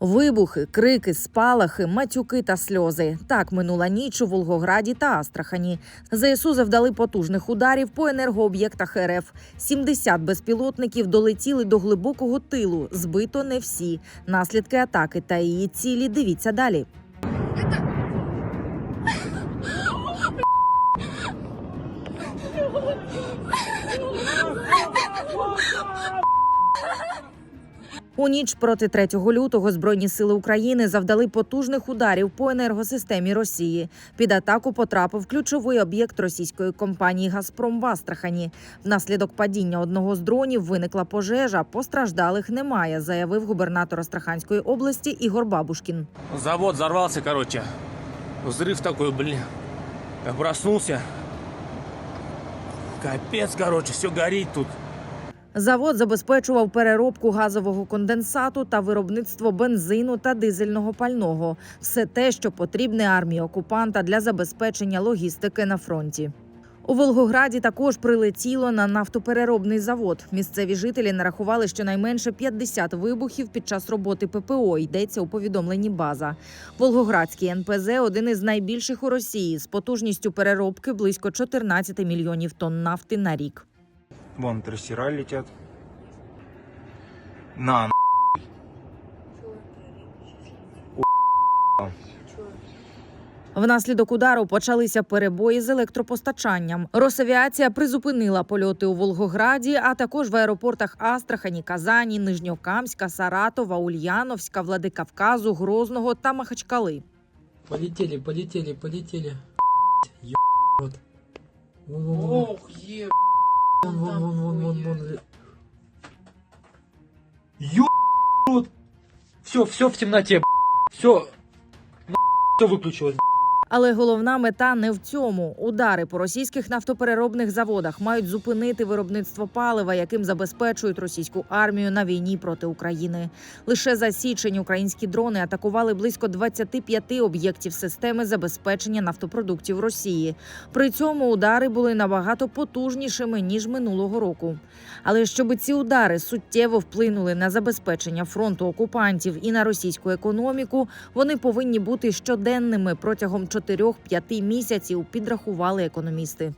Вибухи, крики, спалахи, матюки та сльози. Так минула ніч у Волгограді та Астрахані. ЗСУ завдали потужних ударів по енергооб'єктах РФ. 70 безпілотників долетіли до глибокого тилу. Збито не всі. Наслідки атаки та її цілі. Дивіться далі. У ніч проти 3 лютого збройні сили України завдали потужних ударів по енергосистемі Росії. Під атаку потрапив ключовий об'єкт російської компанії Газпром в Астрахані. Внаслідок падіння одного з дронів виникла пожежа. Постраждалих немає, заявив губернатор Астраханської області Ігор Бабушкін. Завод взорвался, короче. Взрыв такой, блин. Я проснулся. Капец, короче, все горит тут. Завод забезпечував переробку газового конденсату та виробництво бензину та дизельного пального все те, що потрібне армії окупанта для забезпечення логістики на фронті. У Волгограді також прилетіло на нафтопереробний завод. Місцеві жителі нарахували щонайменше 50 вибухів під час роботи ППО. Йдеться у повідомленні база. Волгоградський НПЗ один із найбільших у Росії з потужністю переробки близько 14 мільйонів тонн нафти на рік. Вон трассера летят. На, Внаслідок удару почалися перебої з електропостачанням. Росавіація призупинила польоти у Волгограді, а також в аеропортах Астрахані, Казані, Нижньокамська, Саратова, Ульяновська, Владикавказу, Грозного та Махачкали. Полетели, полетели, полетели. Ё рот. Вон, вон, вон, Ох, вон, вон, вон, Все, все в темноте, все. Все выключилось. Але головна мета не в цьому. Удари по російських нафтопереробних заводах мають зупинити виробництво палива, яким забезпечують російську армію на війні проти України. Лише за січень українські дрони атакували близько 25 об'єктів системи забезпечення нафтопродуктів Росії. При цьому удари були набагато потужнішими ніж минулого року. Але щоб ці удари суттєво вплинули на забезпечення фронту окупантів і на російську економіку, вони повинні бути щоденними протягом 4-5 місяців, підрахували економісти.